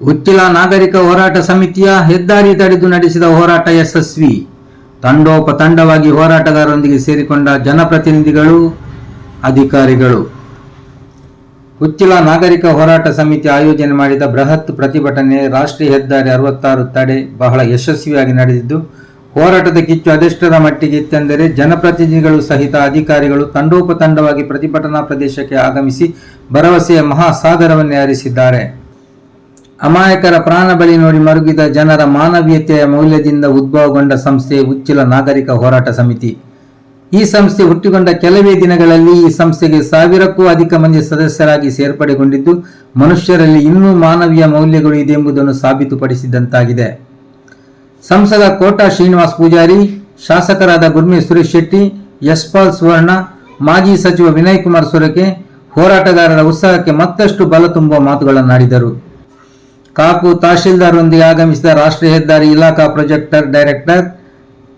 ಉಚ್ಚಿಲ ನಾಗರಿಕ ಹೋರಾಟ ಸಮಿತಿಯ ಹೆದ್ದಾರಿ ತಡೆದು ನಡೆಸಿದ ಹೋರಾಟ ಯಶಸ್ವಿ. ತಂಡೋಪತಂಡವಾಗಿ ಹೋರಾಟಗಾರರೊಂದಿಗೆ ಸೇರಿಕೊಂಡ ಜನಪ್ರತಿನಿಧಿಗಳು, ಅಧಿಕಾರಿಗಳು. ಉಚ್ಚಿಲ ನಾಗರಿಕ ಹೋರಾಟ ಸಮಿತಿ ಆಯೋಜನೆ ಮಾಡಿದ ಬೃಹತ್ ಪ್ರತಿಭಟನೆ ರಾಷ್ಟ್ರೀಯ ಹೆದ್ದಾರಿ ಅರವತ್ತಾರು ತಡೆ ಬಹಳ ಯಶಸ್ವಿಯಾಗಿ ನಡೆದಿದ್ದು, ಹೋರಾಟದ ಕಿಚ್ಚು ಅದೆಷ್ಟರ ಮಟ್ಟಿಗೆ ಇತ್ತೆಂದರೆ ಜನಪ್ರತಿನಿಧಿಗಳು ಸಹಿತ ಅಧಿಕಾರಿಗಳು ತಂಡೋಪತಂಡವಾಗಿ ಪ್ರತಿಭಟನಾ ಪ್ರದೇಶಕ್ಕೆ ಆಗಮಿಸಿ ಭರವಸೆಯ ಮಹಾಸಾಗರವನ್ನೇ ಹರಿಸಿದ್ದಾರೆ. ಅಮಾಯಕರ ಪ್ರಾಣ ಬಳಿ ನೋಡಿ ಮರುಗಿದ ಜನರ ಮಾನವೀಯತೆಯ ಮೌಲ್ಯದಿಂದ ಉದ್ಭವಗೊಂಡ ಸಂಸ್ಥೆ ಉಚ್ಚಿಲ ನಾಗರಿಕ ಹೋರಾಟ ಸಮಿತಿ. ಈ ಸಂಸ್ಥೆ ಹುಟ್ಟಿಕೊಂಡ ಕೆಲವೇ ದಿನಗಳಲ್ಲಿ ಈ ಸಂಸ್ಥೆಗೆ ಸಾವಿರಕ್ಕೂ ಅಧಿಕ ಮಂದಿ ಸದಸ್ಯರಾಗಿ ಸೇರ್ಪಡೆಗೊಂಡಿದ್ದು, ಮನುಷ್ಯರಲ್ಲಿ ಇನ್ನೂ ಮಾನವೀಯ ಮೌಲ್ಯಗಳು ಇದೆ ಎಂಬುದನ್ನು ಸಾಬೀತುಪಡಿಸಿದಂತಾಗಿದೆ. ಸಂಸದ ಕೋಟಾ ಶ್ರೀನಿವಾಸ್ ಪೂಜಾರಿ, ಶಾಸಕರಾದ ಗುರ್ಮಿ ಸುರೇಶ್ ಶೆಟ್ಟಿ ಯಶ್ಪಾಲ್ ಸುವರ್ಣ, ಮಾಜಿ ಸಚಿವ ವಿನಯ್ ಕುಮಾರ್ ಸೊರಕೆ ಹೋರಾಟಗಾರರ ಉತ್ಸಾಹಕ್ಕೆ ಮತ್ತಷ್ಟು ಬಲ ತುಂಬುವ ಮಾತುಗಳನ್ನಾಡಿದರು. ಕಾಪು ತಹಶೀಲ್ದಾರ್ರೊಂದಿಗೆ ಆಗಮಿಸಿದ ರಾಷ್ಟ್ರೀಯ ಹೆದ್ದಾರಿ ಇಲಾಖಾ ಪ್ರೊಜೆಕ್ಟರ್ ಡೈರೆಕ್ಟರ್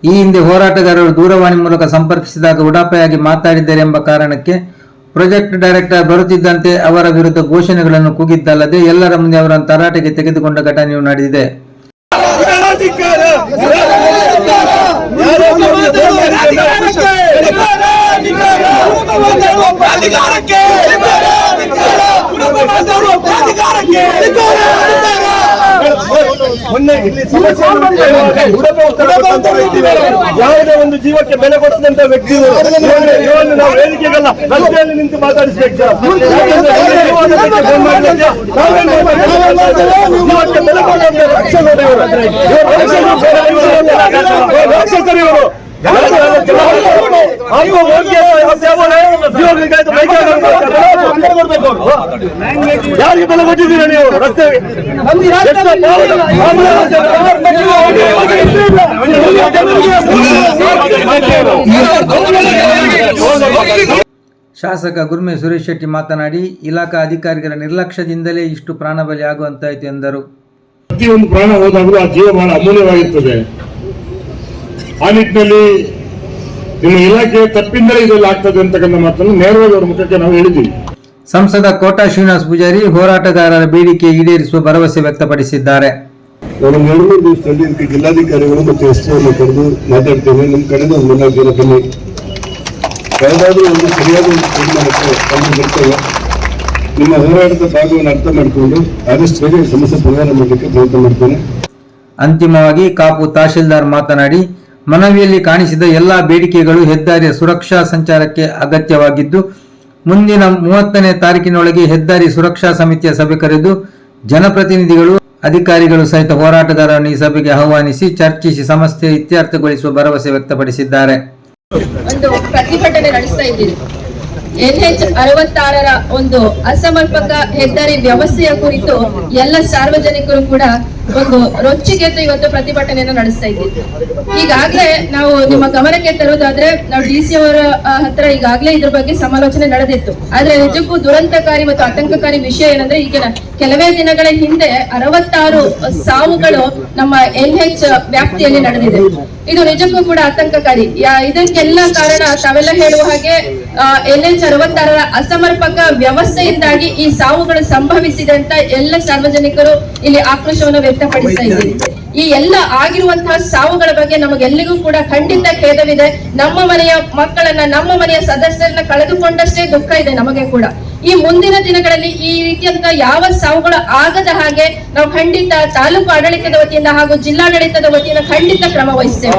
ಈ ಹಿಂದೆ ಹೋರಾಟಗಾರರು ದೂರವಾಣಿ ಮೂಲಕ ಸಂಪರ್ಕಿಸಿದಾಗ ಉಡಾಪೆಯಾಗಿ ಮಾತಾಡಿದ್ದಾರೆ ಎಂಬ ಕಾರಣಕ್ಕೆ ಪ್ರೊಜೆಕ್ಟ್ ಡೈರೆಕ್ಟರ್ ಬರುತ್ತಿದ್ದಂತೆ ಅವರ ವಿರುದ್ಧ ಘೋಷಣೆಗಳನ್ನು ಕೂಗಿದ್ದಲ್ಲದೆ ಎಲ್ಲರ ಮುಂದೆ ಅವರನ್ನು ತರಾಟೆಗೆ ತೆಗೆದುಕೊಂಡ ಘಟನೆಯು ನಡೆದಿದೆ ಮೊನ್ನೆ ಇಲ್ಲಿ. ಯಾವುದೇ ಒಂದು ಜೀವಕ್ಕೆ ಬೆಲೆ ಕೊಟ್ಟಂತ ಇವ್ರನ್ನ ನಾವು ವೇದಿಕೆಗಲ್ಲ ರಸ್ತೆಯಲ್ಲಿ ನಿಂತು ಮಾತಾಡಿಸ್ಬೇಕು? ಜೀವಕ್ಕೆ ಬೆಲೆ ಕೊಟ್ಟಂತ ಇವರು. ಯಾರಿಗೆ ಬೆಲೆ ಕೊಟ್ಟಿದ್ದೀರಾ ನೀವು? ರಸ್ತೆ ಎಷ್ಟು ಪಾವತಿ- ಶಾಸಕ ಗುರ್ಮೆ ಸುರೇಶ್ ಶೆಟ್ಟಿ ಮಾತನಾಡಿ ಇಲಾಖಾ ಅಧಿಕಾರಿಗಳ ನಿರ್ಲಕ್ಷ್ಯದಿಂದಲೇ ಇಷ್ಟು ಪ್ರಾಣಬಲಿ ಆಗುವಂತಾಯ್ತು ಎಂದರು. ಪ್ರತಿಯೊಂದು ಪ್ರಾಣ ಹೋದಾಗಲೂ ಆ ಜೀವ ಬಹಳ ಅಮೂಲ್ಯವಾಗಿರ್ತದೆ. ಆ ನಿಟ್ಟಿನಲ್ಲಿ ನಿಮ್ಮ ಇಲಾಖೆ ತಪ್ಪಿಂದಲೇ ಇದೆಲ್ಲ ಆಗ್ತದೆ ಅಂತಕ್ಕಂಥ ಮಾತನ್ನು ನೇರವಾಗಿ ಅವರ ಮುಖಕ್ಕೆ ನಾವು ಹೇಳಿದ್ದೀವಿ. ಸಂಸದ ಕೋಟಾ ಶ್ರೀನಿವಾಸ ಪೂಜಾರಿ ಹೋರಾಟಗಾರರ ಬೇಡಿಕೆ ಈಡೇರಿಸುವ ಭರವಸೆ ವ್ಯಕ್ತಪಡಿಸಿದ್ದಾರೆ. ನಾನು ಎರಡನೇ ದಿವಸದಲ್ಲಿ ಇದಕ್ಕೆ ಜಿಲ್ಲಾಧಿಕಾರಿಗಳು ಮತ್ತು ಎಸ್ ಅನ್ನು ಕರೆದು ಮಾತಾಡ್ತೇನೆ. ನಿಮ್ಮ ಕಡೆಯಿಂದ ಒಂದು ನಾಲ್ಕು ಬನ್ನಿ. ಯಾವುದಾದ್ರೂ ಒಂದು ಸರಿಯಾದ ಒಂದು ತೀರ್ಮಾನಕ್ಕೆ ತಂದು ಬರ್ತೇವೆ ನಿಮ್ಮ ಹೋರಾಟದ ಭಾಗವನ್ನು ಅರ್ಥ ಮಾಡಿಕೊಂಡು ಆದಷ್ಟು ಬೇಗ ಸಮಸ್ಯೆ ಪರಿಹಾರ ಮಾಡಲಿಕ್ಕೆ ಪ್ರಯತ್ನ ಮಾಡ್ತೇನೆ. ಅಂತಿಮವಾಗಿ ಕಾಪು ತಹಶೀಲ್ದಾರ್ ಮಾತನಾಡಿ ಮನವಿಯಲ್ಲಿ ಕಾಣಿಸಿದ ಎಲ್ಲಾ ಬೇಡಿಕೆಗಳು ಹೆದ್ದಾರಿಯ ಸುರಕ್ಷಾ ಸಂಚಾರಕ್ಕೆ ಅಗತ್ಯವಾಗಿದ್ದು, ಮುಂದಿನ ಮೂವತ್ತನೇ ತಾರೀಕಿನೊಳಗೆ ಹೆದ್ದಾರಿ ಸುರಕ್ಷಾ ಸಮಿತಿಯ ಸಭೆ ಕರೆದು ಜನಪ್ರತಿನಿಧಿಗಳು, ಅಧಿಕಾರಿಗಳು ಸಹಿತ ಹೋರಾಟಗಾರರನ್ನು ಈ ಸಭೆಗೆ ಆಹ್ವಾನಿಸಿ ಚರ್ಚಿಸಿ ಸಮಸ್ಯೆ ಇತ್ಯರ್ಥಗೊಳಿಸುವ ಭರವಸೆ ವ್ಯಕ್ತಪಡಿಸಿದ್ದಾರೆ. ಎನ್ಎಚ್ ಅರವತ್ತಾರರ ಒಂದು ಅಸಮರ್ಪಕ ಹೆದ್ದಾರಿ ವ್ಯವಸ್ಥೆಯ ಕುರಿತು ಎಲ್ಲ ಸಾರ್ವಜನಿಕರು ಕೂಡ ಒಂದು ರೊಚ್ಚಿಗೆದ್ದು ಇವತ್ತು ಪ್ರತಿಭಟನೆಯನ್ನು ನಡೆಸ್ತಾ ಇದ್ದೀವಿ. ಈಗಾಗಲೇ ನಾವು ನಿಮ್ಮ ಗಮನಕ್ಕೆ ತರುವುದಾದ್ರೆ ನಾವು ಡಿ ಸಿ ಅವರ ಹತ್ರ ಈಗಾಗಲೇ ಇದ್ರ ಬಗ್ಗೆ ಸಮಾಲೋಚನೆ ನಡೆದಿತ್ತು. ಆದ್ರೆ ನಿಜಕ್ಕೂ ದುರಂತಕಾರಿ ಮತ್ತು ಆತಂಕಕಾರಿ ವಿಷಯ ಏನಂದ್ರೆ ಈಗ ಕೆಲವೇ ದಿನಗಳ ಹಿಂದೆ ಅರವತ್ತಾರು ಸಾವುಗಳು ನಮ್ಮ ಎನ್ ಎಚ್ ವ್ಯಾಪ್ತಿಯಲ್ಲಿ ನಡೆದಿದೆ. ಇದು ನಿಜಕ್ಕೂ ಕೂಡ ಆತಂಕಕಾರಿ. ಇದಕ್ಕೆಲ್ಲ ಕಾರಣ ತಾವೆಲ್ಲ ಹೇಳುವ ಹಾಗೆ ಎನ್ ಎಚ್ ಅರವತ್ತಾರರ ಅಸಮರ್ಪಕ ವ್ಯವಸ್ಥೆಯಿಂದಾಗಿ ಈ ಸಾವುಗಳು ಸಂಭವಿಸಿದೆ ಅಂತ ಎಲ್ಲ ಸಾರ್ವಜನಿಕರು ಇಲ್ಲಿ ಆಕ್ರೋಶವನ್ನು ವ್ಯಕ್ತಪಡಿಸ್ತಾ ಇದ್ದೀವಿ ಈ ಎಲ್ಲ ಆಗಿರುವಂತಹ ಸಾವುಗಳ ಬಗ್ಗೆ ನಮಗೆಲ್ಲಿಗೂ ಕೂಡ ಖಂಡಿತ ಖೇದವಿದೆ. ನಮ್ಮ ಮನೆಯ ಮಕ್ಕಳನ್ನ, ನಮ್ಮ ಮನೆಯ ಸದಸ್ಯರನ್ನ ಕಳೆದುಕೊಂಡಷ್ಟೇ ದುಃಖ ಇದೆ ನಮಗೆ ಕೂಡ. ಈ ಮುಂದಿನ ದಿನಗಳಲ್ಲಿ ಈ ರೀತಿಯಂತ ಯಾವ ಸಾವುಗಳು ಆಗದ ಹಾಗೆ ನಾವು ಖಂಡಿತ ತಾಲೂಕು ಆಡಳಿತದ ವತಿಯಿಂದ ಹಾಗೂ ಜಿಲ್ಲಾಡಳಿತದ ವತಿಯಿಂದ ಖಂಡಿತ ಕ್ರಮ ವಹಿಸ್ತೇವೆ.